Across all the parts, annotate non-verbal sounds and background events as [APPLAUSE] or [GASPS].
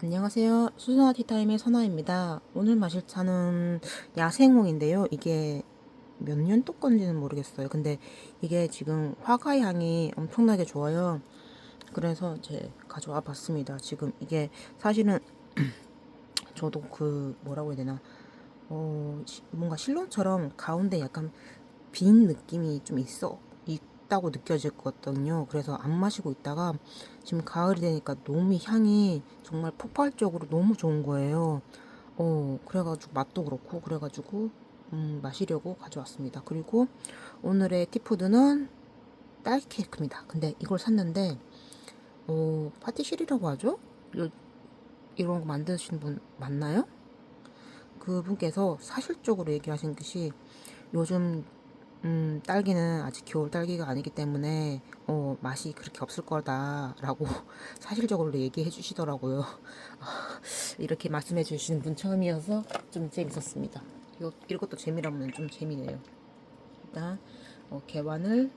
안녕하세요. 수선화 티타임의 선아입니다. 오늘 마실 차는 야생홍인데요. 이게 몇 년도 건지는 모르겠어요. 근데 이게 지금 화가 향이 엄청나게 좋아요. 그래서 제 가져와 봤습니다. 지금 이게 사실은 [CLEARS THROAT] 저도 그 뭐라고 해야 되나 어 시- 뭔가 실론처럼 가운데 약간 빈 느낌이 좀 있어 있다고 느껴졌거든요. 그래서 안 마시고 있다가 지금 가을이 되니까 너무 향이 정말 폭발적으로 너무 좋은 거예요. 어 그래가지고 맛도 그렇고 그래가지고 음, 마시려고 가져왔습니다. 그리고 오늘의 티푸드는 딸기 케이크입니다. 근데 이걸 샀는데 어 파티실이라고 하죠? 요- 이런 거 만드시는 분 맞나요? 그분께서 사실적으로 얘기하신 것이 요즘 음, 딸기는 아직 겨울 딸기가 아니기 때문에 어, 맛이 그렇게 없을 거다라고 [LAUGHS] 사실적으로 얘기해 주시더라고요. [LAUGHS] 이렇게 말씀해 주시는 분 처음이어서 좀 재밌었습니다. 이거, 이것도 재미라면 좀 재미네요. 일단 어, 개완을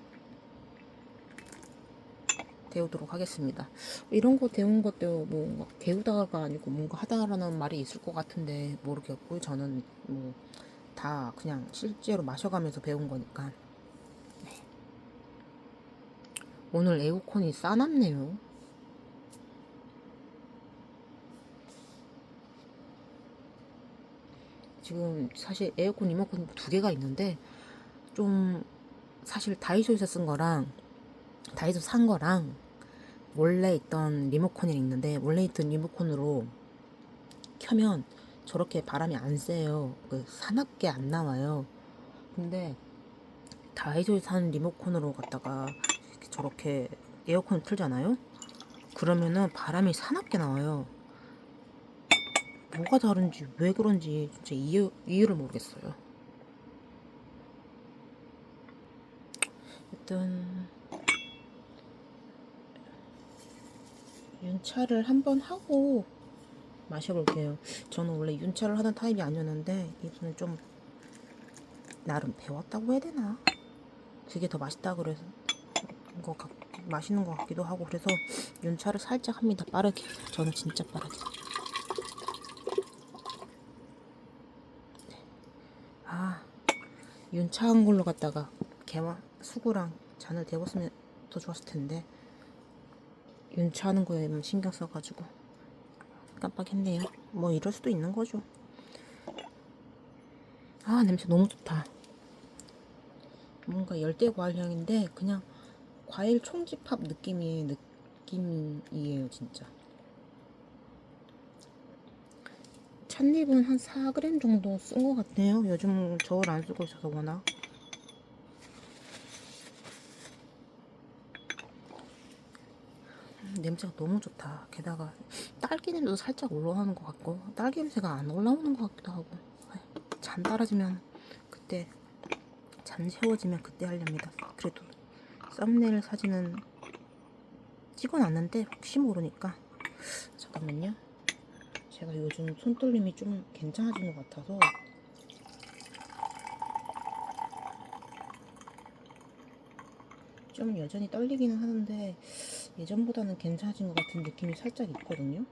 데우도록 하겠습니다. 이런 거 데운 것도 뭔가 데우다가 아니고 뭔가 하다라는 말이 있을 것 같은데 모르겠고 저는 뭐 다 그냥 실제로 마셔가면서 배운 거니까. 네. 오늘 에어컨이 싸놨네요. 지금 사실 에어컨 리모컨 두 개가 있는데 좀 사실 다이소에서 쓴 거랑 다이소 산 거랑 원래 있던 리모컨이 있는데 원래 있던 리모컨으로 켜면 저렇게 바람이 안 쐬요. 그 사납게 안 나와요. 근데 다이소에 산 리모컨으로 이렇게 저렇게 에어컨을 틀잖아요. 그러면은 바람이 사납게 나와요. 뭐가 다른지 왜 그런지 진짜 이유, 이유를 모르겠어요. 일단 윤차를 한번 하고 마셔볼게요. 저는 원래 윤차를 하는 타입이 아니었는데 이분은 좀 나름 배웠다고 해야 되나? 그게 더 맛있다 그래서 거 같, 맛있는 것 같기도 하고 그래서 윤차를 살짝 합니다. 빠르게. 저는 진짜 빠르게. 아 윤차한 걸로 갖다가 개와 수구랑 잔을 데웠으면 더 좋았을 텐데 윤차하는 거에만 신경 써가지고 깜빡했네요. 뭐 이럴 수도 있는 거죠. 아 냄새 너무 좋다. 뭔가 열대 과일 향인데 그냥 과일 총집합 느낌의 느낌이에요 진짜. 찻잎은 한 4g 정도 쓴 것 같네요. 요즘 저울 안 쓰고 있어서 워낙. 음, 냄새가 너무 좋다. 게다가 딸기 냄새도 살짝 올라오는 것 같고 딸기 냄새가 안 올라오는 것 같기도 하고 아이, 잔 따라지면 그때 잔 세워지면 그때 하렵니다. 그래도 썸네일 사진은 찍어놨는데 혹시 모르니까 잠깐만요. 제가 요즘 손떨림이 좀 괜찮아진 것 같아서 좀 여전히 떨리기는 하는데 예전보다는 괜찮아진 것 같은 느낌이 살짝 있거든요.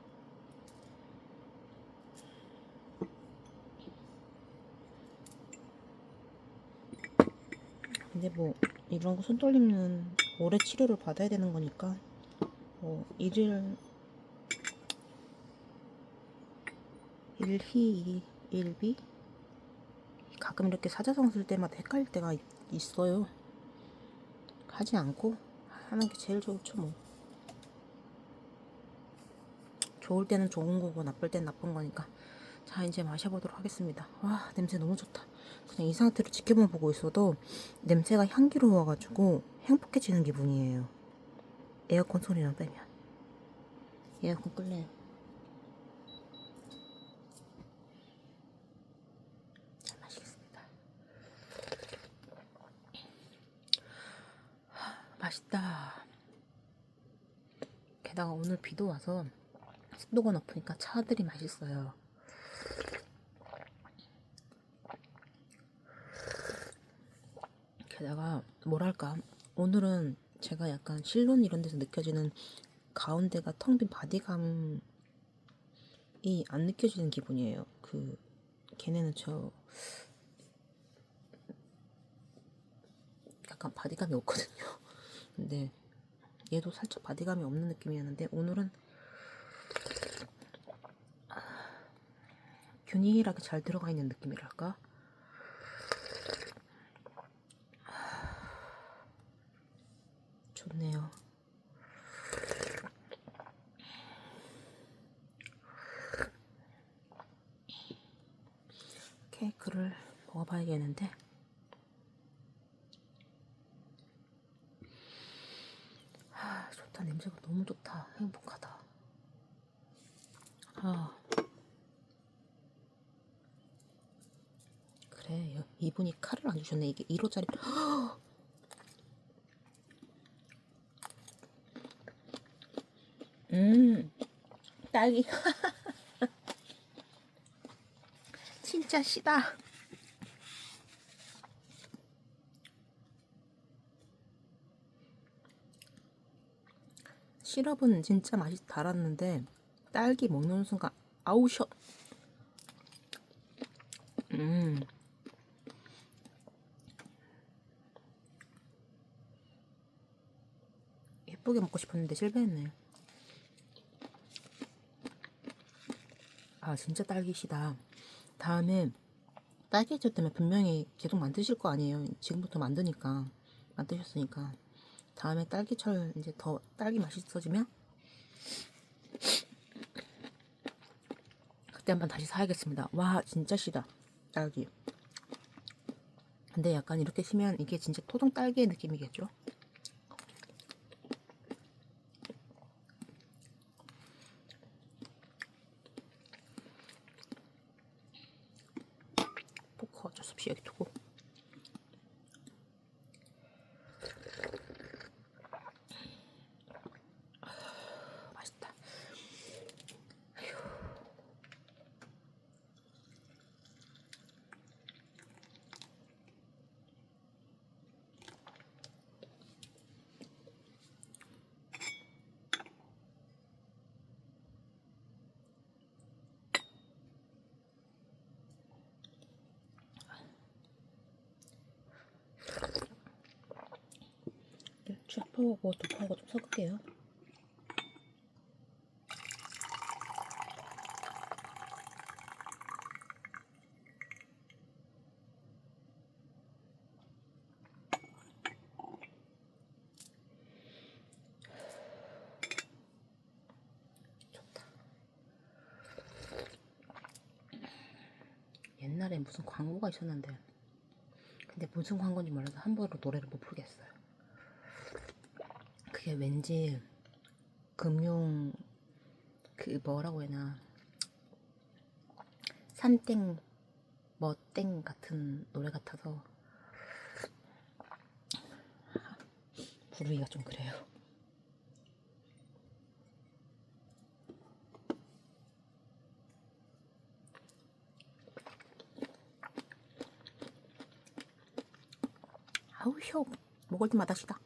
근데 뭐 이런 거 손떨림은 오래 치료를 받아야 되는 거니까 뭐 일일 일희 일비 가끔 이렇게 사자성 쓸 때마다 헷갈릴 때가 있- 있어요. 하지 않고 하는 게 제일 좋죠 뭐. 좋을 때는 좋은 거고 나쁠 때는 나쁜 거니까. 자 이제 마셔보도록 하겠습니다. 와 냄새 너무 좋다. 그냥 이 상태로 지켜만 보고 있어도 냄새가 향기로워가지고 행복해지는 기분이에요. 에어컨 소리만 빼면. 에어컨 끌래요. 잘 마시겠습니다. 하, 맛있다. 게다가 오늘 비도 와서 습도가 높으니까 차들이 맛있어요. 게다가 뭐랄까 오늘은 제가 약간 실론 이런 데서 느껴지는 가운데가 텅 빈 바디감이 안 느껴지는 기분이에요. 그 걔네는 저 약간 바디감이 없거든요. [LAUGHS] 근데 얘도 살짝 바디감이 없는 느낌이었는데 오늘은 균일하게 잘 들어가 있는 느낌이랄까? 좋네요. 케이크를 먹어봐야겠는데. 아, 좋다. 냄새가 너무 좋다. 행복하다. 아. 그래. 여- 이분이 칼을 안 주셨네. 이게 1호짜리. [GASPS] 음. 딸기. [LAUGHS] 진짜 시다. 시럽은 진짜 맛이 달았는데 딸기 먹는 순간 아우 셔. 음. 예쁘게 먹고 싶었는데 실패했네. 아 진짜 딸기시다. 다음에 딸기젓 때문에 분명히 계속 만드실 거 아니에요. 지금부터 만드니까 만드셨으니까 다음에 딸기철 이제 더 딸기 맛있어지면 그때 한번 다시 사야겠습니다. 와 진짜 시다 딸기. 근데 약간 이렇게 시면 이게 진짜 토종 딸기의 느낌이겠죠? 포크 어쩔 수 없이 여기 두고 아, 맛있다 취업하고 두파하고 좀 섞을게요. 옛날에 무슨 광고가 있었는데 근데 무슨 광고인지 몰라서 함부로 노래를 못 부르겠어요 그게 왠지 금융 그 뭐라고 해나 삼땡 뭐땡 같은 노래 같아서 부르기가 좀 그래요. 아우 혀 먹을 때마다 시다.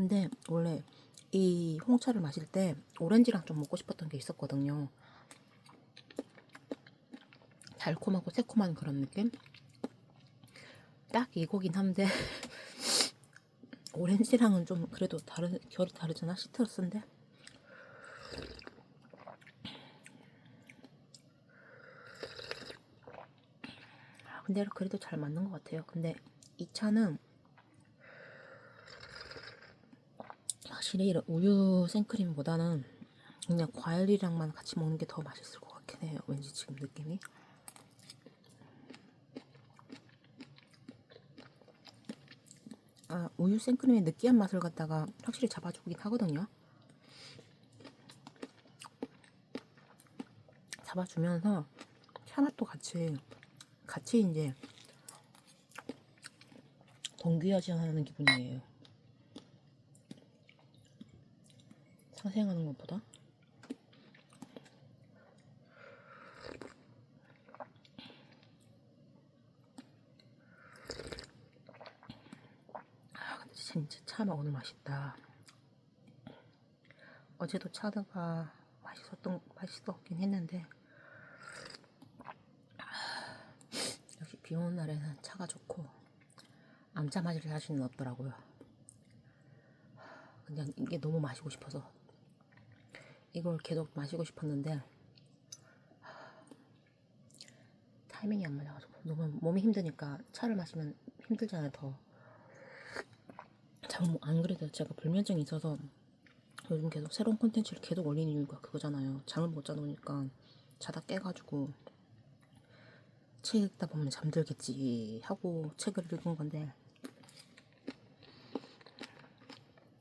근데 원래 이 홍차를 마실 때 오렌지랑 좀 먹고 싶었던 게 있었거든요. 달콤하고 새콤한 그런 느낌? 딱 이거긴 한데 [LAUGHS] 오렌지랑은 좀 그래도 다른 결이 다르잖아 시트러스인데 아, 근데 그래도 잘 맞는 것 같아요. 근데 이 차는 확실히 이런 우유 생크림보다는 그냥 과일이랑만 같이 먹는 게 더 맛있을 것 같긴 해요. 왠지 지금 느낌이. 아, 우유 생크림의 느끼한 맛을 갖다가 확실히 잡아주긴 하거든요. 잡아주면서 샤맛도 같이 같이 이제 동기화시하는 기분이에요. 상생하는 것보다. 아, 근데 진짜 차 오늘 맛있다. 어제도 차다가 맛있었던 맛있었긴 했는데 역시 비 오는 날에는 차가 좋고 암차 마실 자신은 없더라고요. 그냥 이게 너무 마시고 싶어서 이걸 계속 마시고 싶었는데 타이밍이 안 맞아가지고 너무 몸이 힘드니까 차를 마시면 힘들잖아요 더. 참안 그래도 제가 불면증이 있어서 요즘 계속 새로운 콘텐츠를 계속 올리는 이유가 그거잖아요. 잠을 못 자놓으니까 자다 깨가지고 책 읽다 보면 잠들겠지 하고 책을 읽은 건데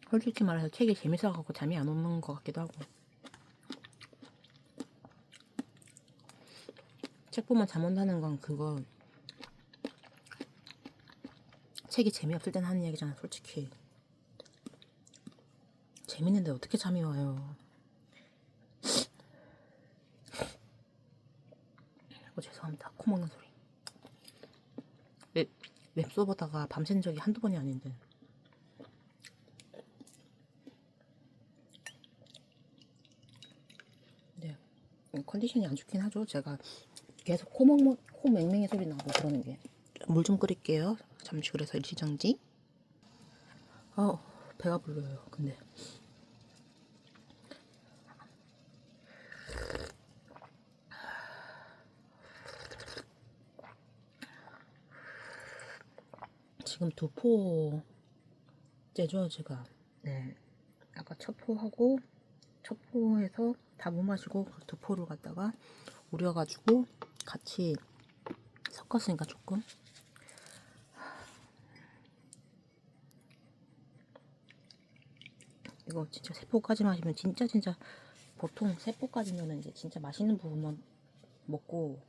솔직히 말해서 책이 재밌어갖고 잠이 안 오는 것 같기도 하고 책 보면 잠 온다는 건 그거. 책이 재미없을 땐 하는 얘기잖아 솔직히. 재밌는데 어떻게 잠이 와요? [LAUGHS] 어, 죄송합니다. 코 먹는 소리. 웹, 웹소 보다가 밤샌 적이 한두 번이 아닌데. 네. 컨디션이 안 좋긴 하죠. 제가 계속 코, 먹, 코 맹맹이 소리 나고 그러는 게. 물 좀 끓일게요. 잠시 그래서 일시정지. 어 배가 불러요 근데. 지금 두 포째죠 제가? 네. 아까 첫 포하고 첫 포에서 다 못 마시고 그두 포를 갖다가 우려가지고 같이 섞었으니까 조금 이거 진짜 세 포까지 마시면 진짜 진짜 보통 세 포까지면은 이제 진짜 맛있는 부분만 먹고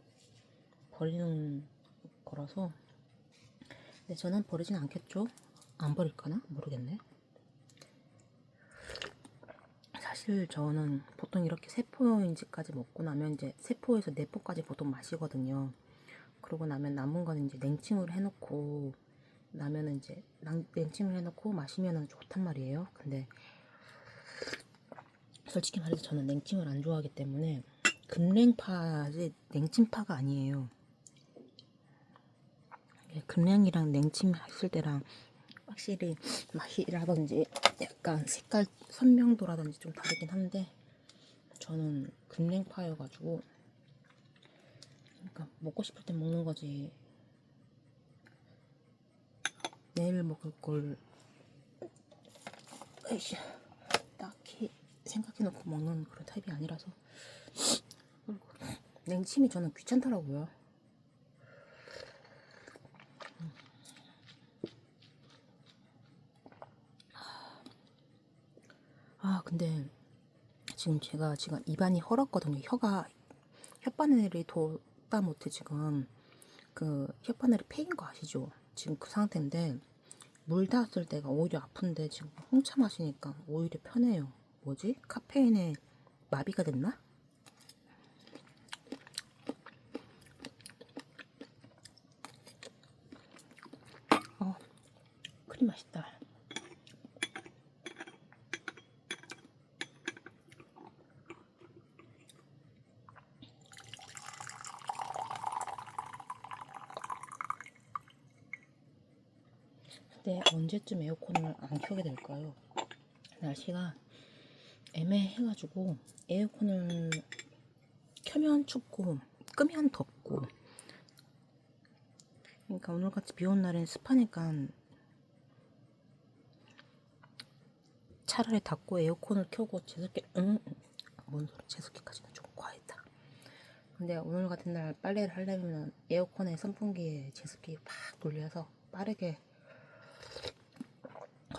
버리는 거라서 근데 저는 버리진 않겠죠? 안 버릴까나? 모르겠네. 사실 저는 보통 이렇게 세포인지까지 먹고 나면 이제 세포에서 네포까지 보통 마시거든요. 그러고 나면 남은 거는 이제 냉침을 해놓고 나면은 이제 낭- 냉침을 해놓고 마시면은 좋단 말이에요. 근데 솔직히 말해서 저는 냉침을 안 좋아하기 때문에 급냉파지 냉침파가 아니에요. 예, 급냉이랑 냉침 했을 때랑 확실히 맛이라든지 약간 색깔 선명도라든지 좀 다르긴 한데 저는 급냉파여가지고 그러니까 먹고 싶을 때 먹는 거지 내일 먹을 걸 으이씨, 딱히 생각해놓고 먹는 그런 타입이 아니라서 냉침이 저는 귀찮더라고요. 아 근데 지금 제가 지금 입안이 헐었거든요. 혀가 혓바늘이 돋다 못해 지금 그 혓바늘이 패인 거 아시죠? 지금 그 상태인데 물 닿았을 때가 오히려 아픈데 지금 홍차 마시니까 오히려 편해요. 뭐지? 카페인에 마비가 됐나? 어, 크림 맛있다. 근데 언제쯤 에어컨을 안 켜게 될까요? 날씨가 애매해가지고 에어컨을 켜면 춥고 끄면 덥고 그러니까 오늘같이 비 오는 날엔 습하니까 차라리 닫고 에어컨을 켜고 제습기 응? 뭔 소리 제습기까지는 좀 과했다 근데 오늘 같은 날 빨래를 하려면 에어컨에 선풍기에 제습기 팍 돌려서 빠르게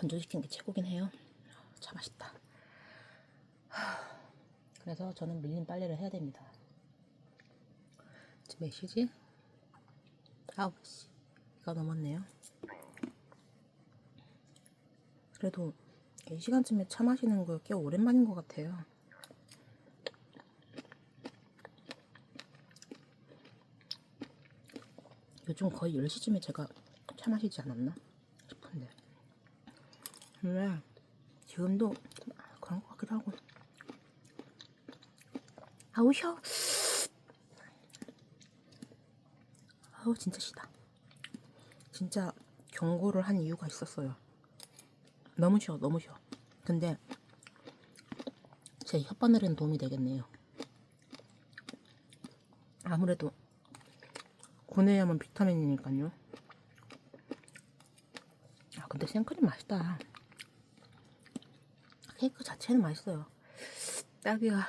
건조시키는 게 최고긴 해요. 참 맛있다. 하, 그래서 저는 밀린 빨래를 해야 됩니다. 지금 몇 시지? 9시 가 넘었네요. 그래도 이 시간쯤에 차 마시는 거 꽤 오랜만인 것 같아요. 요즘 거의 10시쯤에 제가 차 마시지 않았나. 근데 지금도 그런 것 같기도 하고 아우 셔. 아우 진짜 시다. 진짜 경고를 한 이유가 있었어요. 너무 쉬워, 너무 쉬워. 근데 제 혓바늘에는 도움이 되겠네요. 아무래도 구내염은 비타민이니까요. 아 근데 생크림 맛있다. 케이크 자체는 맛있어요. 딸기가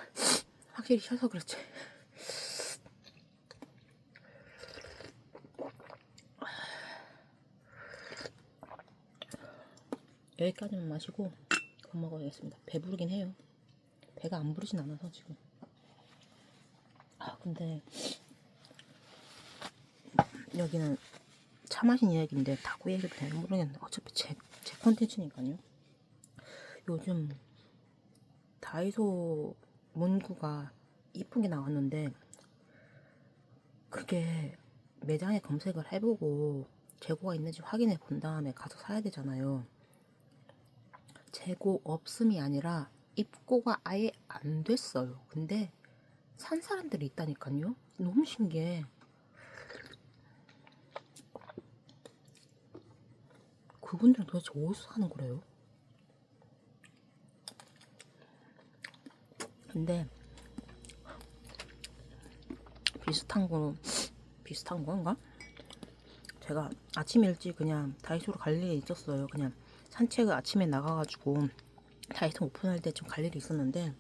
확실히 셔서 그렇지. 여기까지만 마시고 더 먹어야겠습니다. 배부르긴 해요. 배가 안 부르진 않아서 지금. 아 근데 여기는 차 마신 이야기인데 다구 얘기도 되는 모르겠는데 어차피 제, 제 콘텐츠니까요. 요즘 다이소 문구가 이쁜 게 나왔는데 그게 매장에 검색을 해보고 재고가 있는지 확인해 본 다음에 가서 사야 되잖아요. 재고 없음이 아니라 입고가 아예 안 됐어요. 근데 산 사람들이 있다니까요. 너무 신기해. 그분들은 도대체 어디서 사는 거래요? 근데 비슷한 거 비슷한 건가? 제가 아침 일찍 그냥 다이소로 갈 일이 있었어요. 그냥 산책을 아침에 나가가지고 다이소 오픈할 때 좀 갈 일이 있었는데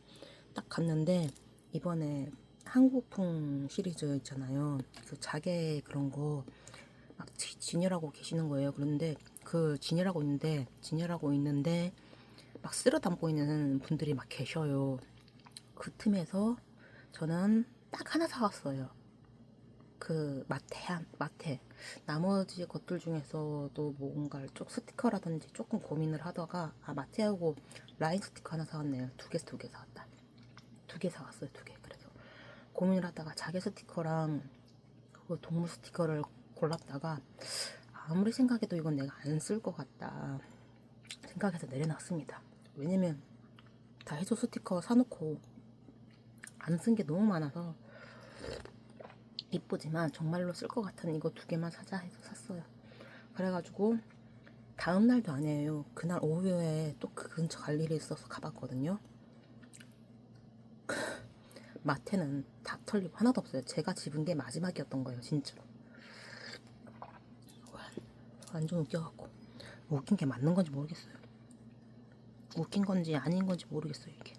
딱 갔는데 이번에 한국풍 시리즈 있잖아요. 그 자개 그런 거 막 진열하고 계시는 거예요. 그런데 그 진열하고 있는데 진열하고 있는데 막 쓸어 담고 있는 분들이 막 계셔요. 그 틈에서 저는 딱 하나 사왔어요. 그 마테 한 마테 나머지 것들 중에서도 뭔가를 쪽 스티커라든지 조금 고민을 하다가 아 마테하고 라인 스티커 하나 사왔네요. 두 개 두 개 사왔다. 두 개 사왔어요. 두 개. 그래서 고민을 하다가 자개 스티커랑 그 동물 스티커를 골랐다가 아무리 생각해도 이건 내가 안 쓸 것 같다 생각해서 내려놨습니다. 왜냐면 다이소 스티커 사놓고 안 쓴 게 너무 많아서 이쁘지만 정말로 쓸 것 같은 이거 두 개만 사자 해서 샀어요. 그래가지고 다음 날도 아니에요. 그날 오후에 또 그 근처 갈 일이 있어서 가봤거든요. [LAUGHS] 마트는 다 털리고 하나도 없어요. 제가 집은 게 마지막이었던 거예요, 진짜로. 완전 웃겨갖고 웃긴 게 맞는 건지 모르겠어요. 웃긴 건지 아닌 건지 모르겠어요. 이게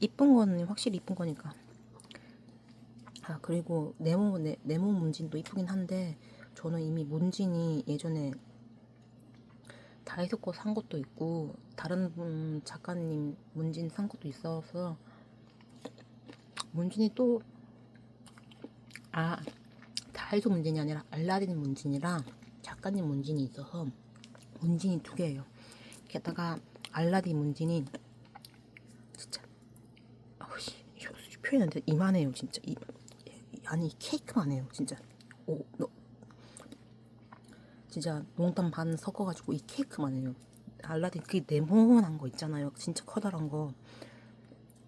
이쁜 거는 확실히 이쁜 거니까. 아 그리고 네모 네, 네모 문진도 이쁘긴 한데 저는 이미 문진이 예전에 다이소 거산 것도 있고 다른 분 작가님 문진 산 것도 있어서 문진이 또 아 다이소 문진이 아니라 알라딘 문진이랑 작가님 문진이 있어서 문진이 두 개예요. 게다가 알라딘 문진이 진짜 아우씨 표현하는데 이만해요 진짜 이 아니 케이크만 해요 진짜 오 너, 진짜 농담 반 섞어가지고 이 케이크만 해요. 알라딘 그 네모난 거 있잖아요. 진짜 커다란 거.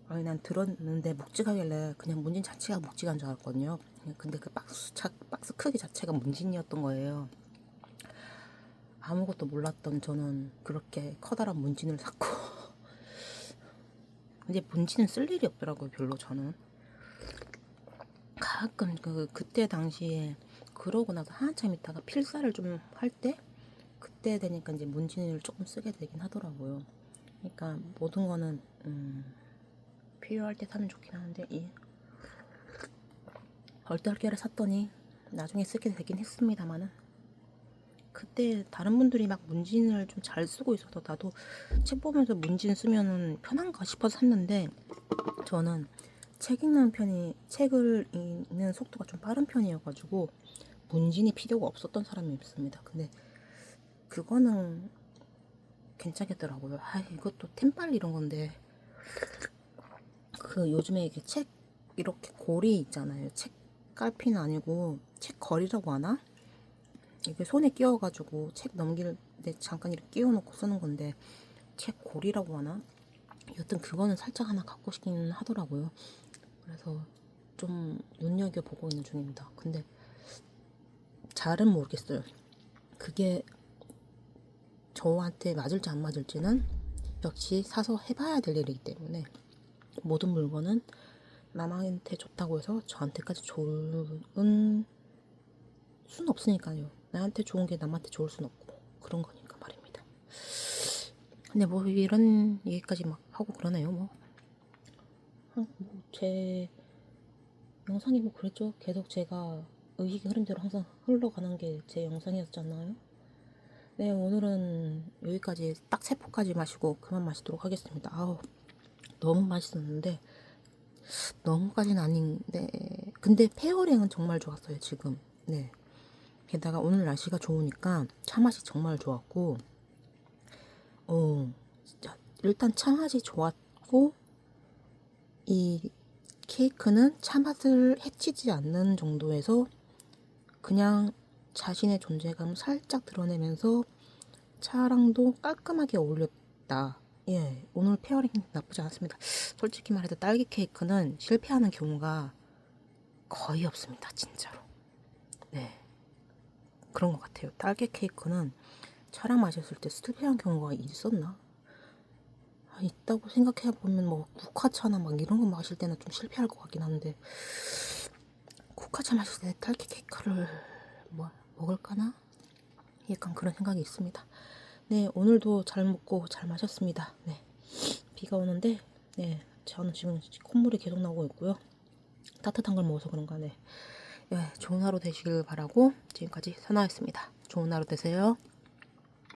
아니 난 들었는데 묵직하길래 그냥 문진 자체가 묵직한 줄 알았거든요. 근데 그 박스 차, 박스 크기 자체가 문진이었던 거예요. 아무것도 몰랐던 저는 그렇게 커다란 문진을 샀고 이제 문진은 쓸 일이 없더라고요 별로 저는. 가끔 그 그때 당시에 그러고 나서 한참 있다가 필사를 좀 할 때 그때 되니까 이제 문진을 조금 쓰게 되긴 하더라고요. 그러니까 모든 거는 음, 필요할 때 사면 좋긴 하는데 이 얼떨결에 샀더니 나중에 쓰게 되긴 했습니다만은 그때 다른 분들이 막 문진을 좀 잘 쓰고 있어서 나도 책 보면서 문진 쓰면은 편한가 싶어서 샀는데 저는 책 읽는 편이 책을 읽는 속도가 좀 빠른 편이어가지고 문진이 필요가 없었던 사람이었습니다. 근데 그거는 괜찮겠더라고요. 아 이것도 템빨 이런 건데 그 요즘에 이게 책 이렇게 고리 있잖아요. 책 깔피는 아니고 책 거리라고 하나? 이게 손에 끼워가지고 책 넘길 때 잠깐 이렇게 끼워놓고 쓰는 건데 책 고리라고 하나? 여튼 그거는 살짝 하나 갖고 싶긴 하더라고요. 그래서 좀 눈여겨보고 있는 중입니다. 근데 잘은 모르겠어요. 그게 저한테 맞을지 안 맞을지는 역시 사서 해봐야 될 일이기 때문에 모든 물건은 남한테 좋다고 해서 저한테까지 좋은 수는 없으니까요. 나한테 좋은 게 남한테 좋을 수는 없고 그런 거니까 말입니다. 근데 뭐 이런 얘기까지 막 하고 그러네요. 뭐. 아, 뭐제 영상이 뭐 그랬죠. 계속 제가 의식의 흐름대로 항상 흘러가는 게 제 영상이었잖아요. 네, 오늘은 여기까지 딱 세 포까지 마시고 그만 마시도록 하겠습니다. 아우, 너무 맛있었는데 너무까지는 아닌데 근데 페어링은 정말 좋았어요 지금 네 게다가 오늘 날씨가 좋으니까 차 맛이 정말 좋았고 어 진짜 일단 차 맛이 좋았고 이 케이크는 차 맛을 해치지 않는 정도에서 그냥 자신의 존재감을 살짝 드러내면서 차랑도 깔끔하게 어울렸다. 예, 오늘 페어링 나쁘지 않았습니다. 솔직히 말해서 딸기 케이크는 실패하는 경우가 거의 없습니다. 진짜로. 네. 그런 것 같아요. 딸기 케이크는 차랑 마셨을 때 실패한 경우가 있었나? 아, 있다고 생각해 보면 뭐 국화차나 막 이런 거 마실 때는 좀 실패할 것 같긴 한데 국화차 마실 때 딸기 케이크를 뭐 먹을까나? 약간 그런 생각이 있습니다. 네, 오늘도 잘 먹고 잘 마셨습니다. 네. 비가 오는데, 네. 저는 지금 콧물이 계속 나오고 있고요. 따뜻한 걸 먹어서 그런가, 네. 예, 좋은 하루 되시길 바라고 지금까지 선화였습니다. 좋은 하루 되세요.